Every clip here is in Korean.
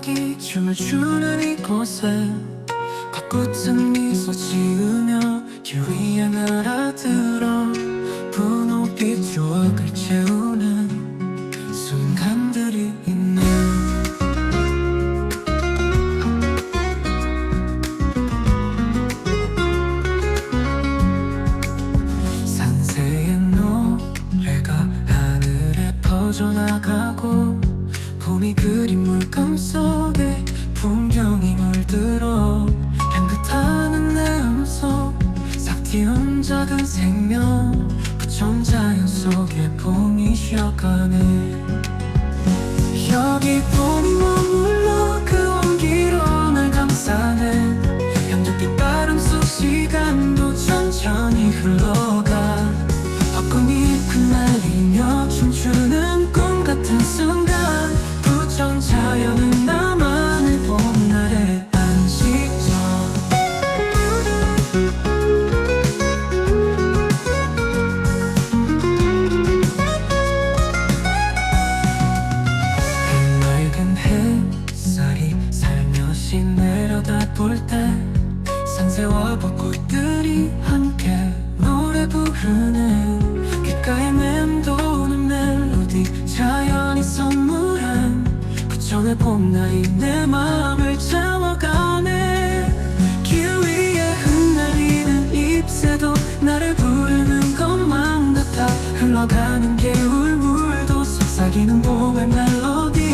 물고기 춤을 추는 이곳에 가꾸은 미소 지으며 길 위에 날아들어 분홍빛 추억을 채우 작은 생명 부천 자연 속에 봄이 쉬어가네. 여기 봄이 머물러 그 온기로 날 감싸네. 향긋빛 바람 속 시간도 천천히 흘러가 부천의 봄날이 내 마음을 채워가네? 길 위에 흩날리는 잎새도 나를 부르는 것만 같아 흘러가는 개울물도 속삭이는 봄의 멜로디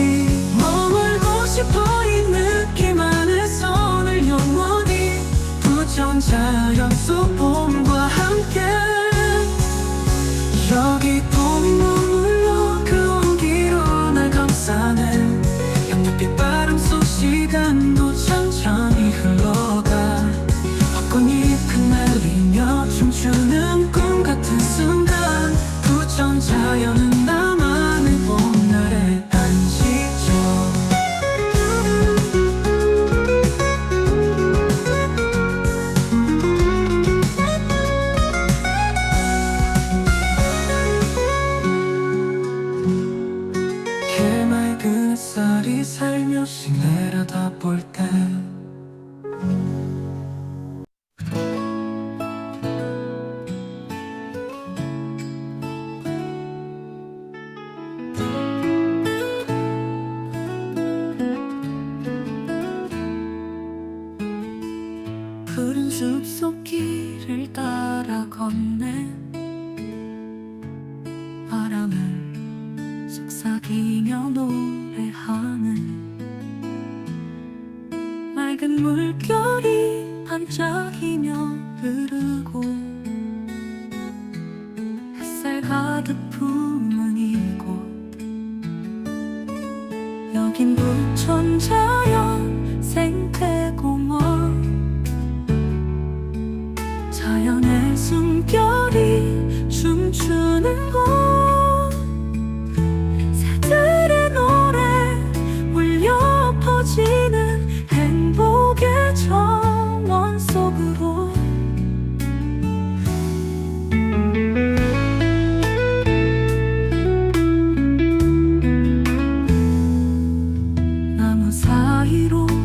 걷네. 바람을 속삭이며 노래하는 맑은 물결이 반짝이며 흐르고 햇살 가득 품은 이곳. 여긴 부천 자연 생태 사이로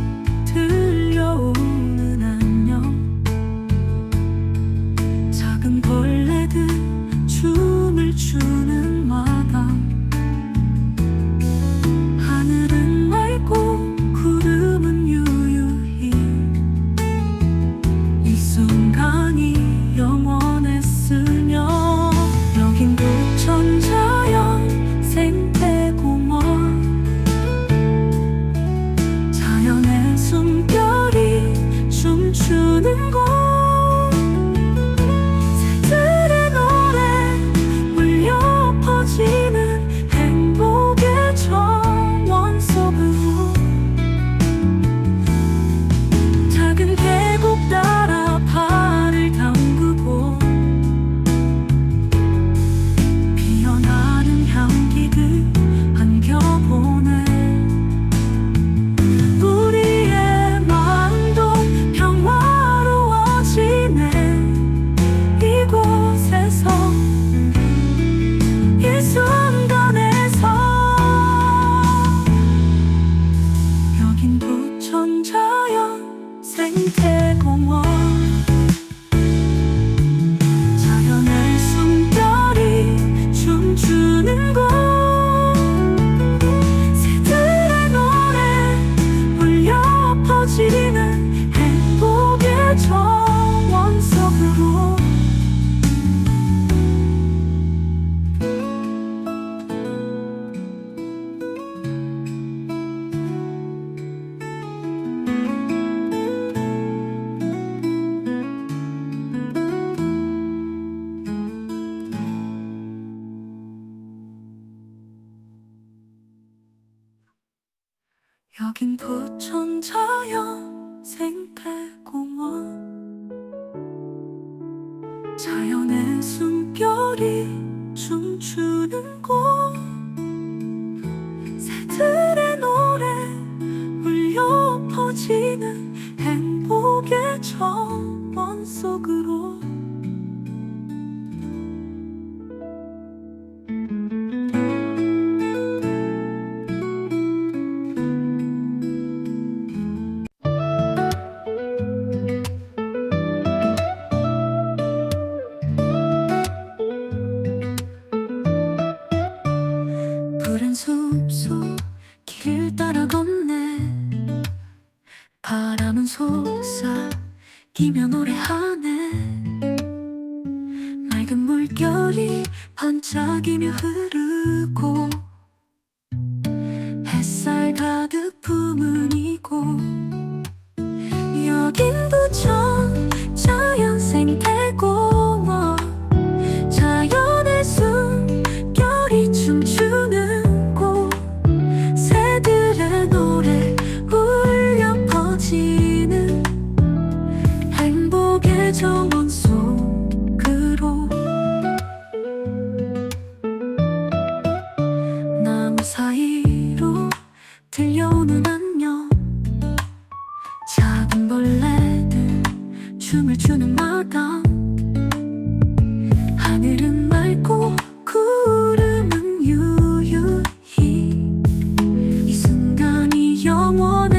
자연 생태공원. 자연의 숨결이 춤추는 곳. 새들의 노래 울려 퍼지는 행복의 정원 속으로 속삭이며 노래하네. 맑은 물결이 반짝이며 흐르고 햇살 가득 품은 이곳 들려오는 안녕. 작은 벌레들 춤을 추는 마당. 하늘은 맑고 구름은 유유히. 이 순간이 영원